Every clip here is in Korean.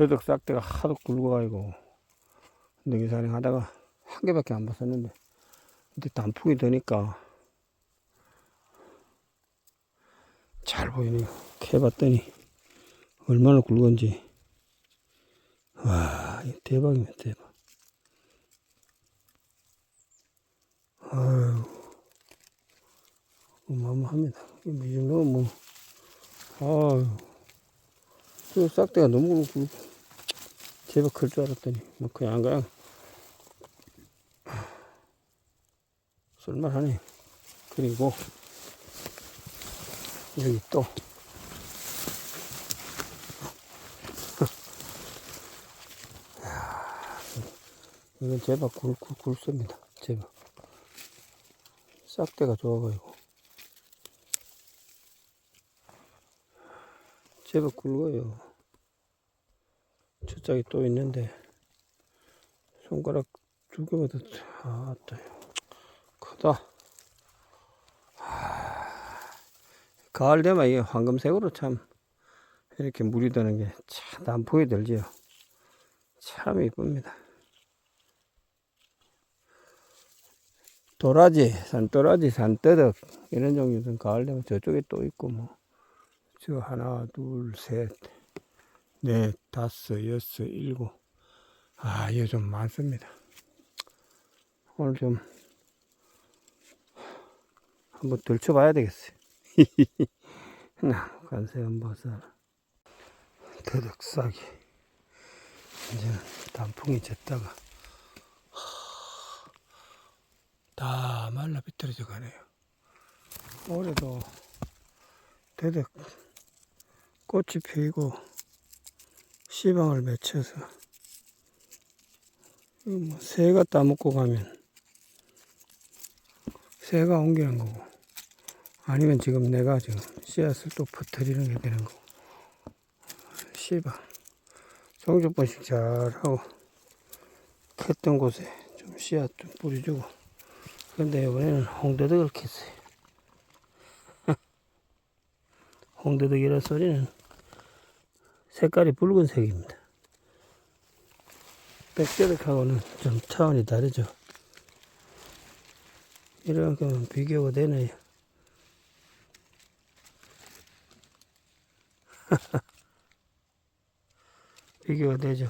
더덕 싹대가 하도 굵어가지고 능이사냥 하다가 한 개밖에 안 봤었는데 근데 단풍이 되니까 잘 보이네요. 캐봤더니 얼마나 굵은지. 와 대박이네 대박. 아유 어마어마합니다. 이 정도면 뭐 아유 저 싹대가 너무 굵고 제법 클 줄 알았더니 뭐 그냥 그냥 쓸만하네. 그리고 여기 또. 이건 제법 굵, 굵, 굵습니다. 제법 싹대가 좋아가지고 제법 굵어요. 저짝이 또 있는데 손가락 두 개보다 아따 크다. 아, 가을 되면 이게 황금색으로 참 이렇게 물이 드는 게참 난폭이 들지요. 참 이쁩니다. 도라지, 산도라지, 산떠덕 이런 종류는 가을 되면 저쪽에 또 있고 뭐 저 하나, 둘, 셋, 넷, 다섯, 여섯, 일곱. 아 이거 좀 많습니다. 오늘 좀 한번 들춰봐야 되겠어요. 나무 간세음버섯 더덕사기 이제 단풍이 졌다가 다 말라 비틀어져 가네요. 올해도 대덕 꽃이 피고 씨방을 맺혀서 뭐 새가 따먹고 가면 새가 옮기는 거고 아니면 지금 내가 지금 씨앗을 또 퍼뜨리는 게 되는 거고 씨방 성주번식 잘하고 캤던 곳에 좀 씨앗 좀 뿌려주고 근데 이번에는 홍대덕을 캤어요. 홍대덕이라 소리는 색깔이 붉은색입니다. 백대덕하고는 좀 차원이 다르죠. 이렇게 비교가 되네요. 비교가 되죠.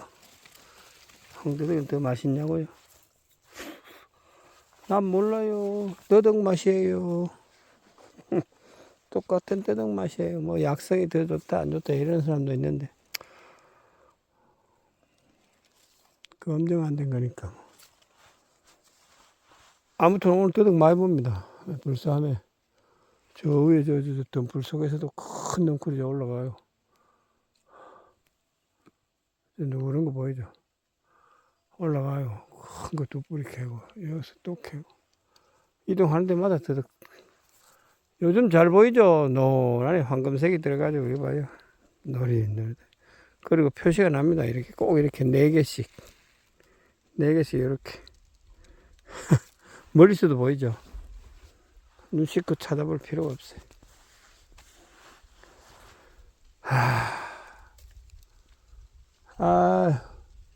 홍대덕은 더 맛있냐고요? 난 몰라요. 더덕 맛이에요. 똑같은 더덕 맛이에요. 뭐 약성이 더 좋다 안 좋다 이런 사람도 있는데 그 검증 안 된 거니까. 아무튼 오늘 더덕 많이 봅니다. 불산에 저 위에 저, 저, 저 덤불 속에서도 큰 덩굴이 올라가요. 저 누구는 거 보이죠? 올라가요. 큰 거 두 뿌리 캐고 여기서 또 캐고 이동하는 데마다 더덕 요즘 잘 보이죠? 노란에 황금색이 들어가지고 이거 봐요. 노리 노리 그리고 표시가 납니다. 이렇게 꼭 이렇게 네 개씩 네 개씩 이렇게 멀리서도 보이죠? 눈 씻고 찾아볼 필요가 없어요. 하... 아,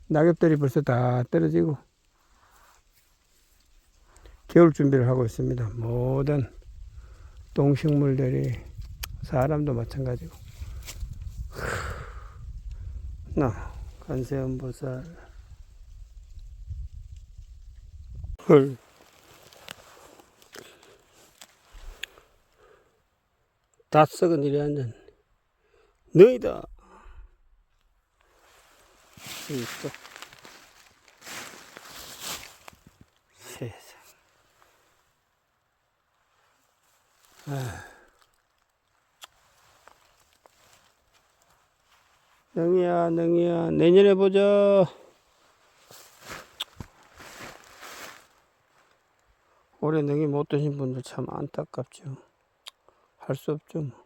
낙엽들이 벌써 다 떨어지고 겨울 준비를 하고 있습니다. 모든 동식물들이 사람도 마찬가지고. 나 간세음보살. 헐 다 썩은 일이 앉은 너희다! 있어 세상 능이야, 능이야, 내년에 보자. 올해 능이 못 드신 분들 참 안타깝죠. 할 수 없죠. 뭐.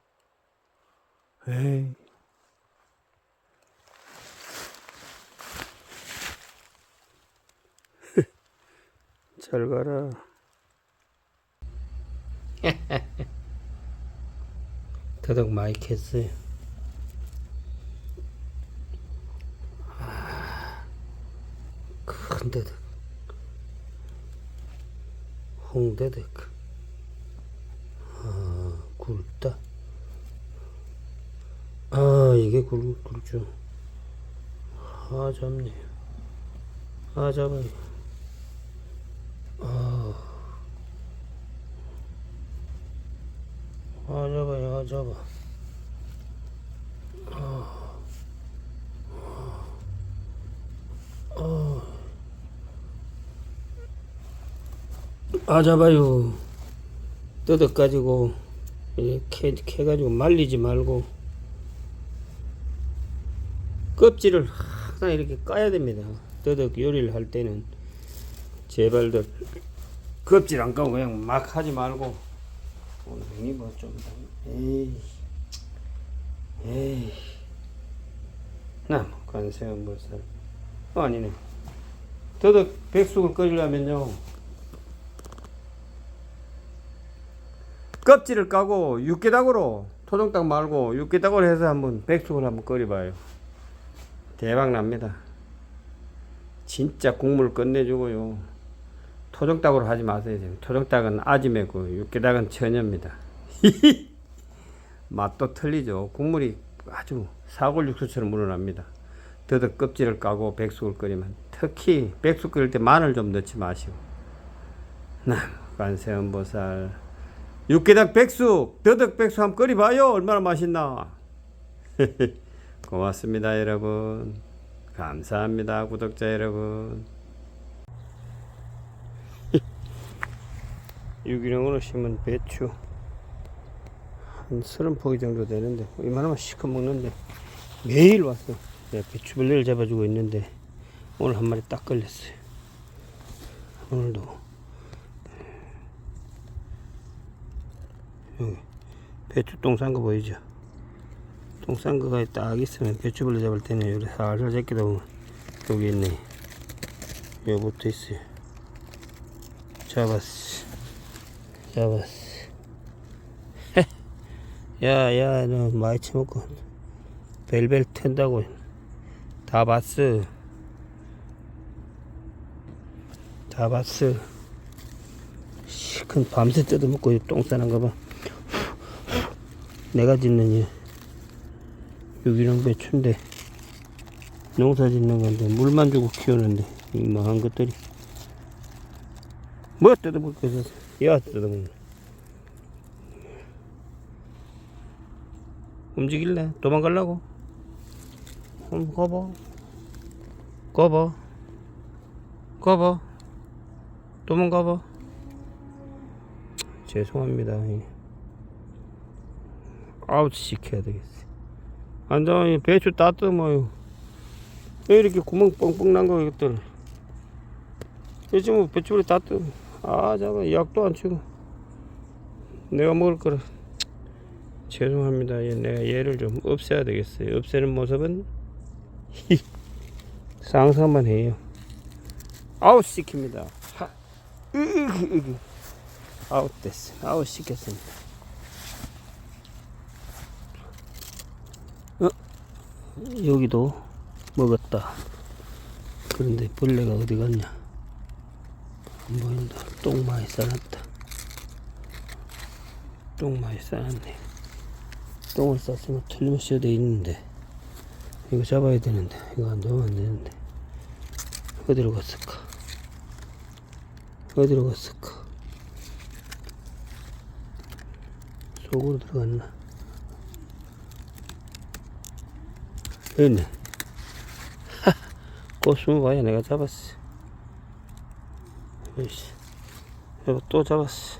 에이. 잘 가라. 더덕 많이 캤어요. 아, 큰 더덕. 홍더덕. 아, 굵다. 아, 이게 굵, 굵죠. 아, 잡네. 아, 잡아요. 잡아요 아 잡아 아 잡아요. 뜯어 가지고 이렇게 캐 가지고 말리지 말고. 껍질을 항상 이렇게 까야 됩니다. 뜯어 요리를 할 때는. 제발들. 껍질 안 까고 그냥 막 하지 말고 오늘 형이 뭐좀 에이 에이. 남 관세음 보살 어, 아니네. 더덕 백숙을 끓이려면요. 껍질을 까고 육개닭으로 토종닭 말고 육개닭으로 해서 한번 백숙을 한번 끓여봐요. 대박 납니다. 진짜 국물 끝내주고요 토종닭으로 하지 마세요 토종닭은 아지매고 육개닭은 처녀입니다. 맛도 틀리죠. 국물이 아주 사골 육수처럼 우러납니다. 더덕 껍질을 까고 백숙을 끓이면 특히 백숙 끓일 때 마늘 좀 넣지 마시고 나 관세음보살. 육개닭 백숙 더덕 백숙 한번 끓여봐요. 얼마나 맛있나. 고맙습니다 여러분. 감사합니다 구독자 여러분 유기농으로 심은 배추 한 서른 포기 정도 되는데 이만하면 시커 먹는데 매일 와서 내가 배추벌레를 잡아주고 있는데 오늘 한 마리 딱 걸렸어요. 오늘도. 여기 배추 똥싼거 보이죠? 똥싼 거가 딱 있으면 배추벌레 잡을 때는 여기 살살 제끼다 보면 여기 있네. 여기 붙어 있어요. 잡았어 잡았어. 야 야 너 많이 처먹고 벨벨 튼다고 다 봤어. 다 봤어. 시큰 밤새 뜯어먹고 이똥 싸는 거 봐. 내가 짓는 이 유기농 배추인데 농사 짓는 건데 물만 주고 키우는데 이만한 것들이. 뭐 뜯어먹을 거 있어 뜯어먹는 움직일래? 도망가려고? 한번 가봐. 가봐. 가봐. 도망가봐. 죄송합니다. 아웃 시켜야 되겠어. 완전히 배추 따뜻해요. 왜 이렇게 구멍 뻥뻥 난 거, 이것들. 요즘 뭐 배추를 따뜻. 아, 잠깐, 약도 안 치고. 내가 먹을 거라. 죄송합니다. 예, 내가 얘를 좀 없애야 되겠어요. 없애는 모습은 상상만 해요. 아웃 시킵니다. 아웃 됐어. 아웃 시켰습니다. 어? 여기도 먹었다. 그런데 벌레가 어디 갔냐? 안 보인다. 똥 많이 싸놨다. 똥 많이 싸놨네. 똥을 쌌으면 틀림없이 돼 있는데. 이거 잡아야 되는데. 이거 안 넣으면 안 되는데. 어디로 갔을까? 어디로 갔을까? 속으로 들어갔나? 여기 있네. 꼭 숨어봐야 내가 잡았어 으이씨 여보 또 잡았어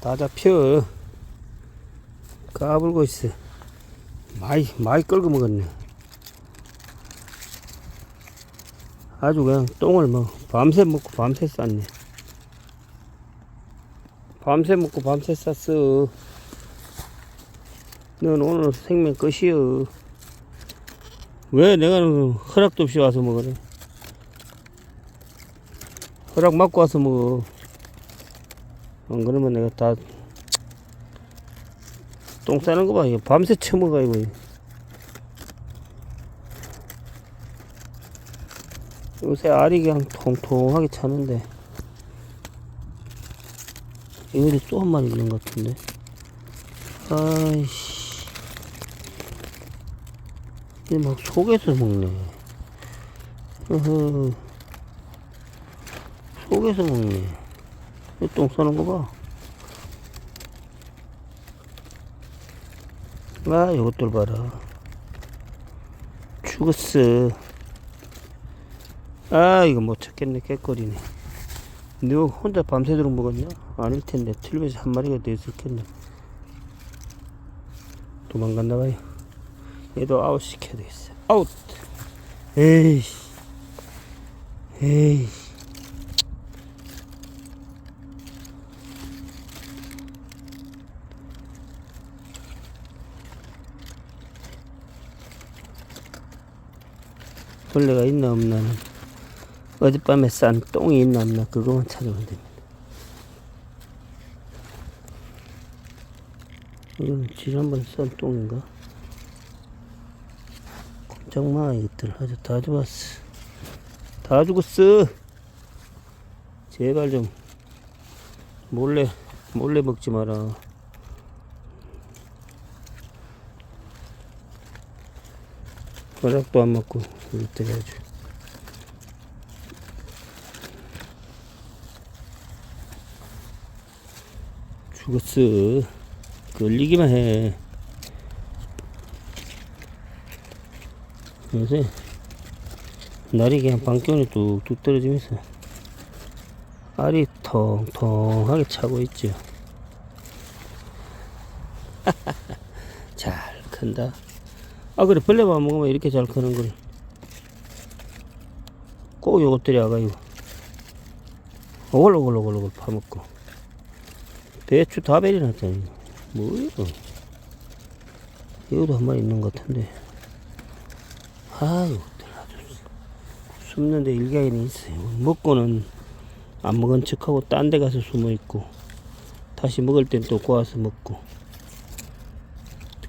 다 잡혀 까불고 있어. 많이, 많이 끌고 먹었네. 아주 그냥 똥을 뭐, 밤새 먹고 밤새 쌌네. 밤새 먹고 밤새 쌌어. 넌 오늘 생명 끝이여. 왜 내가 허락도 없이 와서 먹으래? 허락 맞고 와서 먹어. 안 그러면 내가 다 똥 싸는 거 봐. 이거 밤새 처먹어, 이거. 요새 알이 그냥 통통하게 차는데 여기 또한 마리 있는 것 같은데 아이씨 이게 막 속에서 먹네 어허 속에서 먹네 이똥 싸는 거 봐. 아, 이것들 봐라. 죽었어. 아, 이거 못 찾겠네. 깨거리네. 너 혼자 밤새도록 먹었냐? 아닐 텐데. 틀림에서 한 마리가 더 있었겠네. 도망갔나 봐요. 얘도 아웃 시켜야 되겠어. 아웃! 에이. 에이. 벌레가 있나 없나는 어젯밤에 싼 똥이 있나 없나 그거만 찾으면 됩니다. 이건 지난번 싼 똥인가? 꼼짝 마 이것들 아주 다 죽었어. 다 죽었어. 제발 좀 몰래 몰래 먹지 마라. 허락도 안 먹고 이것들 아주. 죽었어 걸리기만 해. 요새 날이 그냥 방기온이 뚝뚝 떨어지면서 알이 통통하게 차고 있죠. 잘 큰다 아 그래 벌레만 먹으면 이렇게 잘 크는 걸. 꼭 요것들이 아가요. 오글오글오글오글 파먹고. 배추 다 베려놨잖아. 뭐야? 여기도 한 마리 있는 것 같은데. 아유, 아주 숨는데 일가견이 있어요. 먹고는 안 먹은 척하고 딴 데 가서 숨어 있고 다시 먹을 땐 또 꼬아서 먹고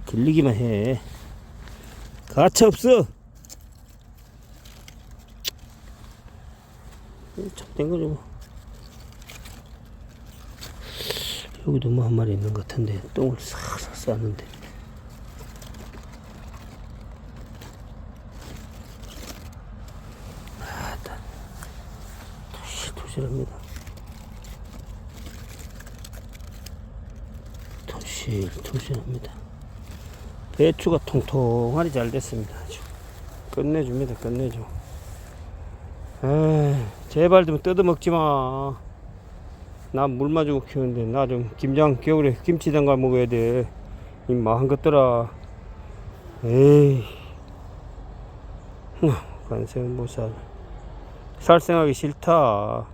걸리기만 해. 가차 없어. 참된 거죠. 뭐. 여기도 뭐 한 마리 있는 것 같은데 똥을 싹싹 쌌는데. 아따, 토실토실합니다. 토실토실합니다. 배추가 통통하니 잘 됐습니다. 아주 끝내줍니다. 끝내줘. 에이, 제발 좀 뜯어먹지 마. 나물 마주고 키우는데 나 좀 김장 겨울에 김치 담가 먹어야 돼. 이마한 것들아. 에이. 간생은 못 살. 살생하기 싫다.